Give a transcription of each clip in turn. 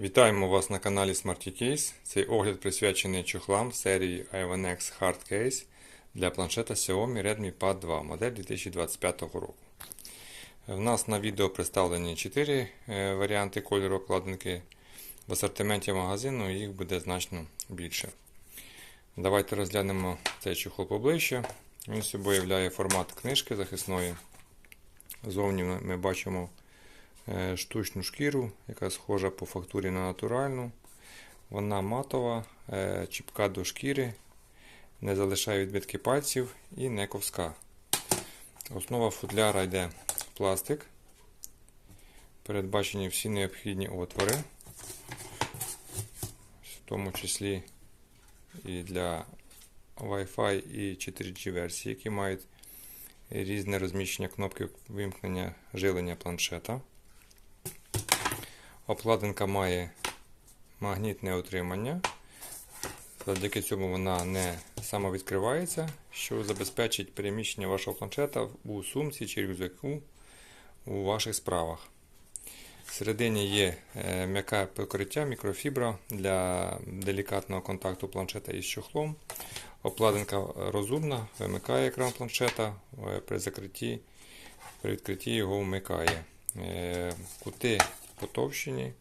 Вітаємо вас на каналі Smarty Case. Цей огляд присвячений чохлам серії Ivonex Hard Case для планшета Xiaomi Redmi Pad 2 модель 2025 року. В нас на відео представлені 4 е, варіанти кольору обкладинки. В асортименті магазину їх буде значно більше. Давайте розглянемо цей чохол поближче. Він собою являє формат книжки захисної. Зовні ми бачимо е, штучну шкіру, яка схожа по фактурі на натуральну. Вона матова, е, чіпка до шкіри, не залишає відбитки пальців і не ковська. Основа футляра йде пластик. Передбачені всі необхідні отвори, в тому числі і для Wi-Fi і 4G версії, які мають різне розміщення кнопки вимкнення жилення планшета. Обкладинка має магнітне утримання. Завдяки цьому вона не самовідкривається, що забезпечить переміщення вашого планшета у сумці чи рюкзаку у ваших справах. Всередині є е, м'яке покриття мікрофібра для делікатного контакту планшета із чохлом. Обкладинка розумна, вимикає екран планшета е, при закритті, при відкритті його вмикає. Е, Кути потовщені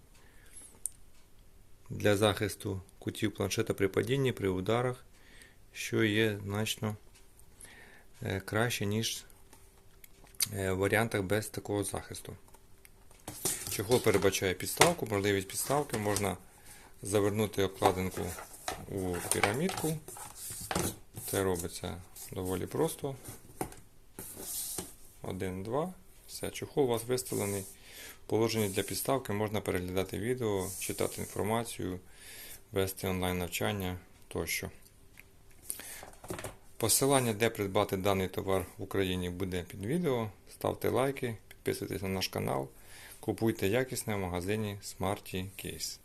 для захисту кутів планшета при падінні, при ударах, що є значно е, краще, ніж е, в варіантах без такого захисту. Чохол передбачає підставку, можливість підставки, можна завернути обкладинку у пірамідку. Це робиться доволі просто. Один, два. Все, чохол у вас виставлений. Положення для підставки можна переглядати відео, читати інформацію, вести онлайн навчання тощо. Посилання, де придбати даний товар в Україні, буде під відео. Ставте лайки, підписуйтесь на наш канал, купуйте якісне в магазині Smarty Case.